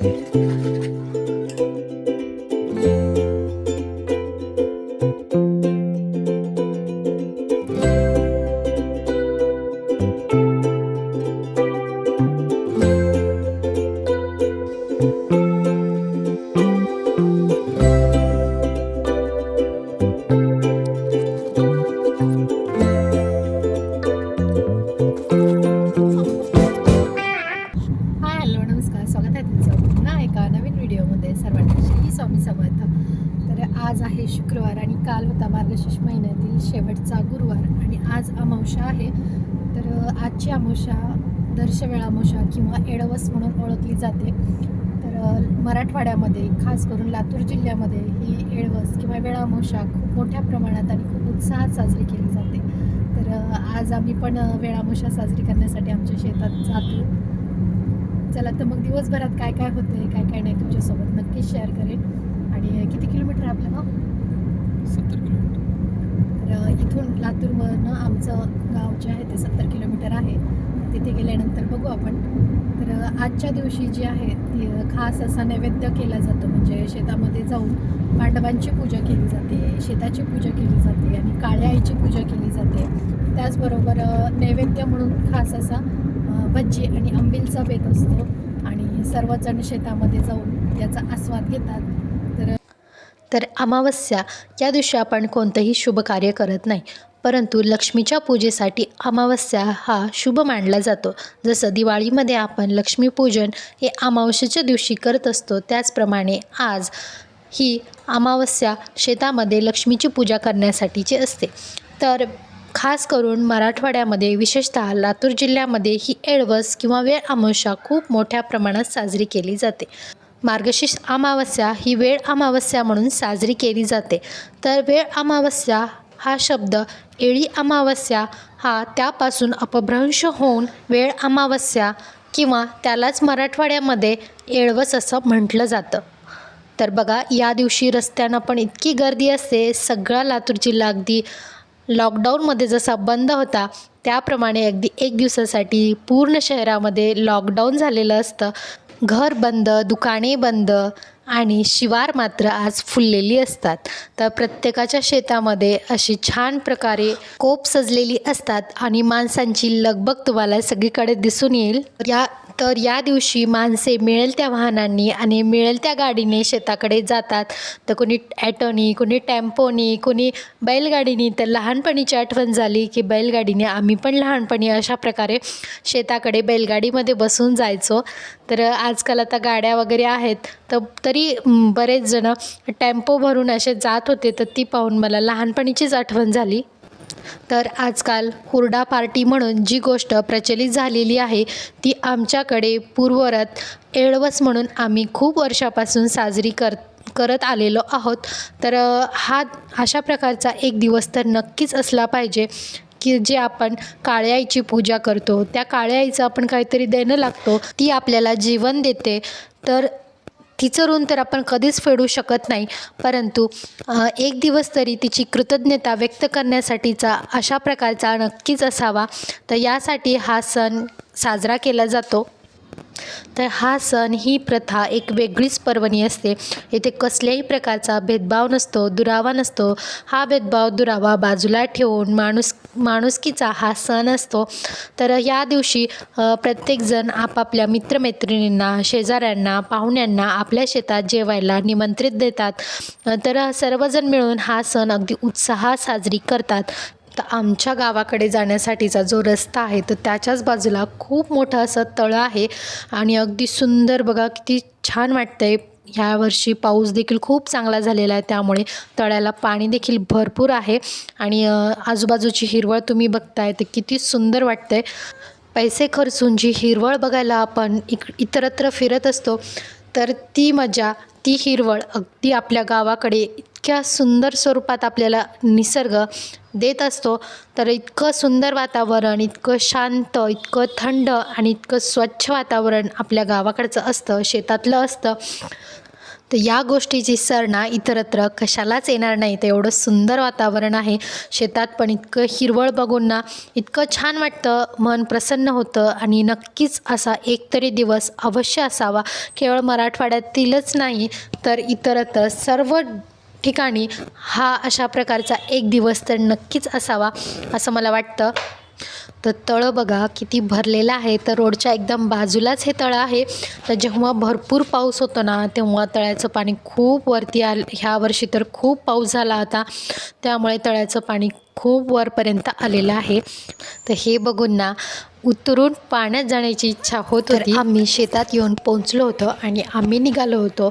हाय अमावस्या आहे. तर आजची अमावस्या दर्शवेळ अमावस्या किंवा एडवस म्हणून ओळखली जाते. तर मराठवाड्यामध्ये खास करून लातूर जिल्ह्यामध्ये ही एडवस किंवा वेळा अमावस्या खूप मोठ्या प्रमाणात आणि खूप उत्साहात साजरी केली जाते. तर आज आम्ही पण वेळामोशा साजरी करण्यासाठी आमच्या शेतात जातो. चला तर मग दिवसभरात काय काय होते काय काय नाही तुमच्यासोबत नक्कीच शेअर करेन. आणि किती किलोमीटर आपलं गाव सत्तर किलोमीटर. तर इथून लातूरवरनं आमचं गाव जे आहे ते सत्तर किलोमीटर आहे. तिथे गेल्यानंतर बघू आपण. तर आजच्या दिवशी जी आहे ती खास असा नैवेद्य केला जातो. म्हणजे शेतामध्ये जाऊन पांडवांची पूजा केली जाते शेताची पूजा केली जाते आणि काळ्या आईची पूजा केली जाते. त्याचबरोबर नैवेद्य म्हणून खास असा भज्जी आणि आंबीलचा बेत असतो. आणि सर्वजण शेतामध्ये जाऊन याचा आस्वाद घेतात. तर अमावस्या या दिवशी आपण कोणतंही शुभ कार्य करत नाही. परंतु लक्ष्मीच्या पूजेसाठी अमावस्या हा शुभ मानला जातो. जसं दिवाळीमध्ये आपण लक्ष्मीपूजन हे अमावस्येच्या दिवशी करत असतो त्याचप्रमाणे आज ही अमावस्या शेतामध्ये लक्ष्मीची पूजा करण्यासाठीची असते. तर खास करून मराठवाड्यामध्ये विशेषतः लातूर जिल्ह्यामध्ये ही एळवस किंवा वेळ अमावस्या खूप मोठ्या प्रमाणात साजरी केली जाते. मार्गशीर्ष अमावस्या ही वेळ अमावस्या म्हणून साजरी केली जाते. तर वेळ अमावस्या हा शब्द एळी अमावस्या हा त्यापासून अपभ्रंश होऊन वेळ अमावस्या किंवा त्यालाच मराठवाड्यामध्ये येळवस असं म्हटलं जातं. तर बघा या दिवशी रस्त्यानं पण इतकी गर्दी असते सगळा लातूर जिल्हा अगदी लॉकडाऊनमध्ये जसा बंद होता त्याप्रमाणे अगदी एक दिवसासाठी पूर्ण शहरामध्ये लॉकडाऊन झालेलं असतं. घर बंद दुकाने बंद आणि शिवार मात्र आज फुललेली असतात. तर प्रत्येकाच्या शेतामध्ये अशी छान प्रकारे कोप सजलेली असतात आणि माणसांची लगबग तुम्हाला सगळीकडे दिसून येईल. या तर या दिवशी माणसे मिळेल त्या वाहनांनी आणि मिळेल त्या गाडीने शेताकडे जातात. तर कोणी ॲटोनी कोणी टेम्पोनी कोणी बैलगाडीनी तर लहानपणीची आठवण झाली की बैलगाडीने आम्ही पण लहानपणी अशा प्रकारे शेताकडे बैलगाडीमध्ये बसून जायचो. तर आजकाल आता गाड्या वगैरे आहेत. तर तरी बरेच जण टेम्पो भरून असे जात होते. तर ती पाहून मला लहानपणीचीच आठवण झाली. तर आजकाल हुरडा पार्टी म्हणून जी गोष्ट प्रचलित झालेली आहे ती आमच्याकडे पूर्वरत एळवस म्हणून आम्ही खूप वर्षापासून साजरी कर करत आलेलो आहोत. तर हा अशा प्रकारचा एक दिवस तर नक्कीच असला पाहिजे की जे आपण काळ्या आईची पूजा करतो. त्या काळ्या आईचं आपण काहीतरी देणं लागतो. ती आपल्याला जीवन देते. तर तिचं ऋण तर आपण कधीच फेडू शकत नाही. परंतु एक दिवस तरी तिची कृतज्ञता व्यक्त करण्यासाठीचा अशा प्रकारचा नक्कीच असावा. तर यासाठी हा सण साजरा केला जातो. तर हा सण ही प्रथा एक वेगळीच पर्वणी असते. येथे कसल्याही प्रकारचा भेदभाव नसतो दुरावा नसतो. हा भेदभाव दुरावा बाजूला ठेवून माणूस माणुसकीचा हा सण असतो. तर या दिवशी प्रत्येकजण आपापल्या मित्रमैत्रिणींना शेजाऱ्यांना पाहुण्यांना आपल्या शेतात जेवायला निमंत्रित देतात. तर सर्वजण मिळून हा सण अगदी उत्साहात साजरी करतात. तर आमच्या गावाकडे जाण्यासाठीचा जो रस्ता आहे तर त्याच्याच बाजूला खूप मोठं असं तळं आहे आणि अगदी सुंदर बघा किती छान वाटतंय. ह्या वर्षी पाऊस देखील खूप चांगला झालेला आहे त्यामुळे तळ्याला पाणी देखील भरपूर आहे. आणि आजूबाजूची हिरवळ तुम्ही बघताय तर किती सुंदर वाटतंय. पैसे खर्चून जी हिरवळ बघायला आपण इक इतरत्र फिरत असतो तर ती मजा ती हिरवळ अगदी आपल्या गावाकडे इतक्या सुंदर स्वरूपात आपल्याला निसर्ग देत असतो तर इतकं सुंदर वातावरण इतकं शांत इतकं थंड आणि इतकं स्वच्छ वातावरण आपल्या गावाकडचं असतं शेतातलं असतं. तर या गोष्टीची सरणा इतरत्र कशालाच येणार नाही. तर एवढं सुंदर वातावरण आहे. शेतात पण इतकं हिरवळ बघून ना इतकं छान वाटतं मन प्रसन्न होतं आणि नक्कीच असा एकतरी दिवस अवश्य असावा. केवळ मराठवाड्यातीलच नाही तर इतरत्र सर्व ठिकाणी हा अशा प्रकारचा एक दिवस तर नक्कीच असावा असं मला वाटतं. तर तळं बघा किती भरलेलं आहे. तर रोडच्या एकदम बाजूलाच हे तळं आहे. तर जेव्हा भरपूर पाऊस होतो ना तेव्हा तळ्याचं पाणी खूप वरती आलं ह्या वर्षी तर खूप पाऊस झाला होता. त्यामुळे तळ्याचं पाणी खूप वरपर्यंत आलेलं आहे. तर हे बघून ना उतरून पाण्यात जाण्याची इच्छा होत होती. आम्ही शेतात येऊन पोचलो होतो आणि आम्ही निघालो होतो.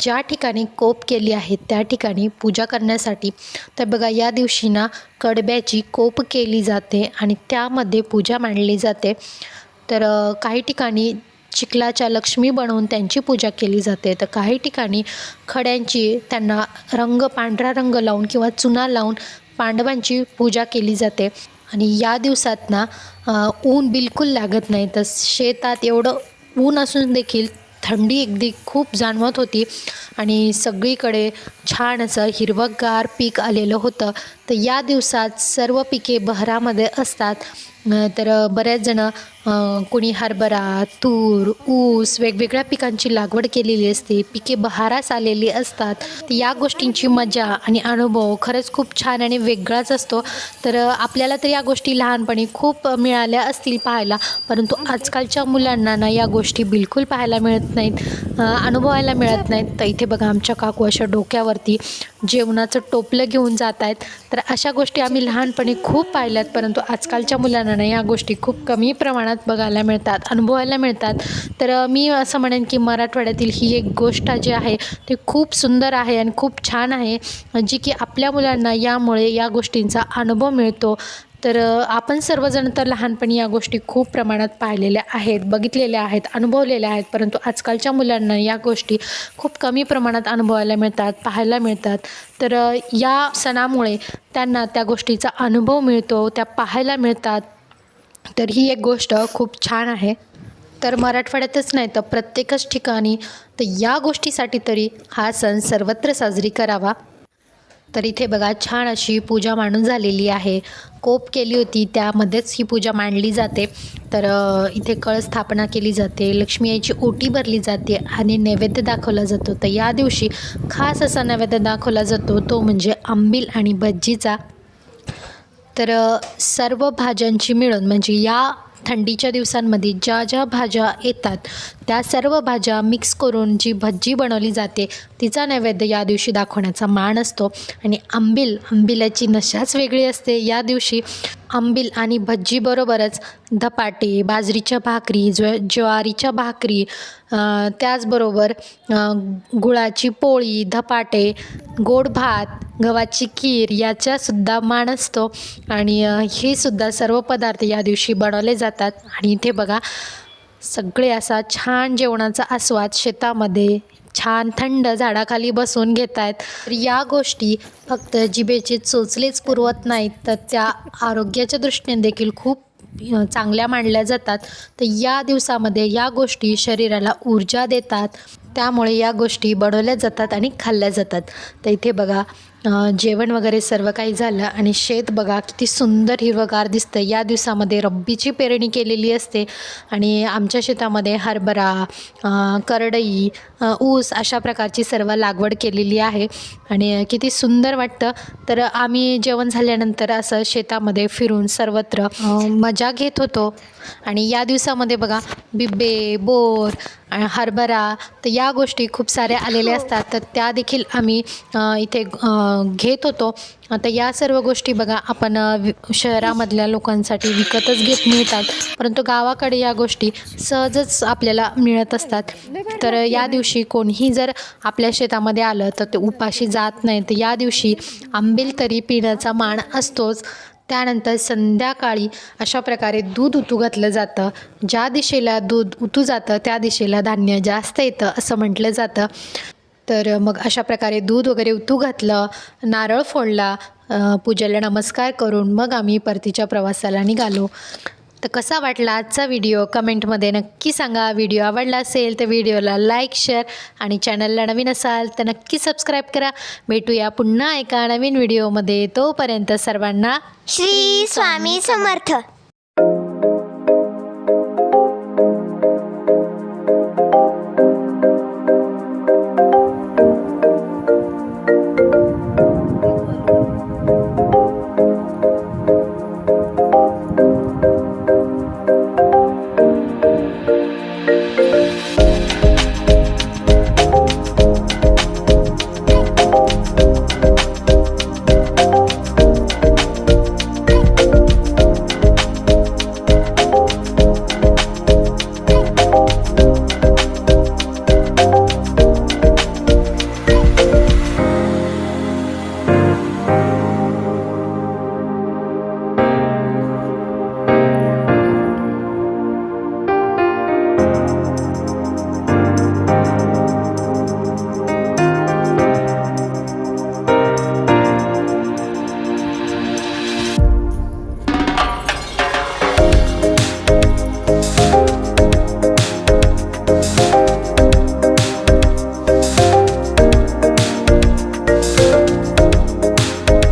ज्या ठिकाणी कोप केली आहे त्या ठिकाणी पूजा करण्यासाठी. तर बघा या दिवशी ना कडब्याची कोप केली जाते आणि त्यामध्ये पूजा मांडली जाते. तर काही ठिकाणी चिखलाच्या लक्ष्मी बनवून त्यांची पूजा केली जाते. तर काही ठिकाणी खड्यांची त्यांना रंग पांढरा रंग लावून किंवा चुना लावून पांडवांची पूजा केली जाते. आणि या दिवसात ना ऊन बिलकुल लागत नाही. तर शेतात एवढं ऊन असून देखील थंडी अगदी खूप जाणवत होती. आणि सगळीकडे छान असं हिरवंगार पीक आलेलं होतं. तर या दिवसात सर्व पिके बहरामध्ये असतात. तर बऱ्याच जणं कोणी कुणी हरभरा तूर ऊस वेगवेगळ्या पिकांची लागवड केलेली असते. पिके बहारास आलेली असतात. तर या गोष्टींची मजा आणि अनुभव खरंच खूप छान आणि वेगळाच असतो. तर आपल्याला तर या गोष्टी लहानपणी खूप मिळाल्या असतील पाहायला परंतु आजकालच्या मुलांना ना या गोष्टी बिलकुल पाहायला मिळत नाहीत अनुभवायला मिळत नाहीत. तर इथे बघा आमच्या काकू अशा डोक्यावरती जेवणाचं टोपलं घेऊन जात आहेत तर अशा गोष्टी आम्ही लहानपणी खूप पाहिल्यात परंतु आजकालच्या मुलांना ना या गोष्टी खूप कमी प्रमाणात बघायला मिळतात अनुभवायला मिळतात. तर मी असं म्हणेन की मराठवाड्यातील ही एक गोष्ट जी आहे ती खूप सुंदर आहे आणि खूप छान आहे जी की आपल्या मुलांना यामुळे या गोष्टींचा अनुभव मिळतो. तर आपण सर्वजण तर लहानपणी या गोष्टी खूप प्रमाणात पाहिलेल्या आहेत बघितलेल्या आहेत अनुभवलेल्या आहेत परंतु आजकालच्या मुलांना या गोष्टी खूप कमी प्रमाणात अनुभवायला मिळतात पाहायला मिळतात. तर या सणामुळे त्यांना त्या गोष्टीचा अनुभव मिळतो त्या पाहायला मिळतात. तर ही एक गोष्ट खूप छान आहे. तर मराठवाड्यातच नाही तर प्रत्येकच ठिकाणी तर या गोष्टीसाठी तरी हा सण सर्वत्र साजरी करावा. तर इथे बघा छान अशी पूजा मांडून झालेली आहे. कोप केली होती त्यामध्येच ही पूजा मांडली जाते. तर इथे कळ स्थापना केली जाते लक्ष्मी आईची ओटी भरली जाते आणि नैवेद्य दाखवला जातो. तर या दिवशी खास असा नैवेद्य दाखवला जातो तो म्हणजे आंबील आणि भज्जीचा. तर सर्व भाज्यांची मिळून म्हणजे या थंडीच्या दिवसांमध्ये ज्या ज्या भाज्या येतात त्या सर्व भाज्या मिक्स करून जी भज्जी बनवली जाते तिचा नैवेद्य या दिवशी दाखवण्याचा मान असतो. आणि आंबील आंबिलाची नशाच वेगळी असते. या दिवशी आंबील आणि भज्जीबरोबरच धपाटे बाजरीच्या भाकरी ज्व ज्वारीच्या भाकरी त्याचबरोबर गुळाची पोळी धपाटे गोड भात गव्हाची खीर याच्यासुद्धा मान असतो. आणि हे सुद्धा सर्व पदार्थ या दिवशी बनवले जातात. आणि इथे बघा सगळे असा छान जेवणाचा आस्वाद शेतामध्ये छान थंड झाडाखाली बसून घेत आहेत तर या गोष्टी फक्त जिभेचे चोचलेच पुरवत नाहीत तर त्या आरोग्याच्या दृष्टीने देखील खूप चांगल्या मांडल्या जातात. तर या दिवसामध्ये या गोष्टी शरीराला ऊर्जा देतात. त्यामुळे या गोष्टी बनवल्या जातात आणि खाल्ल्या जातात. तर इथे बघा जेवण वगैरे सर्व काही झालं आणि शेत बघा किती सुंदर हिरवगार दिसतं या दिवसामध्ये रब्बीची पेरणी केलेली असते आणि आमच्या शेतामध्ये हरभरा करडई ऊस अशा प्रकारची सर्व लागवड केलेली आहे आणि किती सुंदर वाटतं. तर आम्ही जेवण झाल्यानंतर असं शेतामध्ये फिरून सर्वत्र मजा घेत होतो. आणि या दिवसामध्ये बघा बिब्बे बोर हरभरा तर या गोष्टी खूप साऱ्या आलेल्या असतात. तर त्या देखील आम्ही इथे घेत होतो. आता या सर्व गोष्टी बघा आपण शहरामधल्या लोकांसाठी विकतच घेत मिळतात. परंतु गावाकडे या गोष्टी सहजच आपल्याला मिळत असतात. तर या दिवशी कोणीही जर आपल्या शेतामध्ये आलं तर ते उपाशी जात नाही. तर या दिवशी आंबील तरी पिण्याचा मान असतोच. त्यानंतर संध्याकाळी अशा प्रकारे दूध उतू घातलं जातं. ज्या दिशेला दूध उतू जातं त्या दिशेला धान्य जास्त येतं असं म्हटलं जातं. तर मग अशा प्रकारे दूध वगैरे उतू घातलं नारळ फोडला पूजेला नमस्कार करून मग आम्ही परतीच्या प्रवासाला निघालो. तर कसा वाटला आजचा व्हिडिओ कमेंटमध्ये नक्की सांगा. व्हिडिओ आवडला असेल तर व्हिडिओला लाईक शेअर आणि चॅनलला नवीन असाल तर नक्की सबस्क्राईब करा. भेटूया पुन्हा एका नवीन व्हिडिओमध्ये तोपर्यंत सर्वांना श्री स्वामी समर्थ.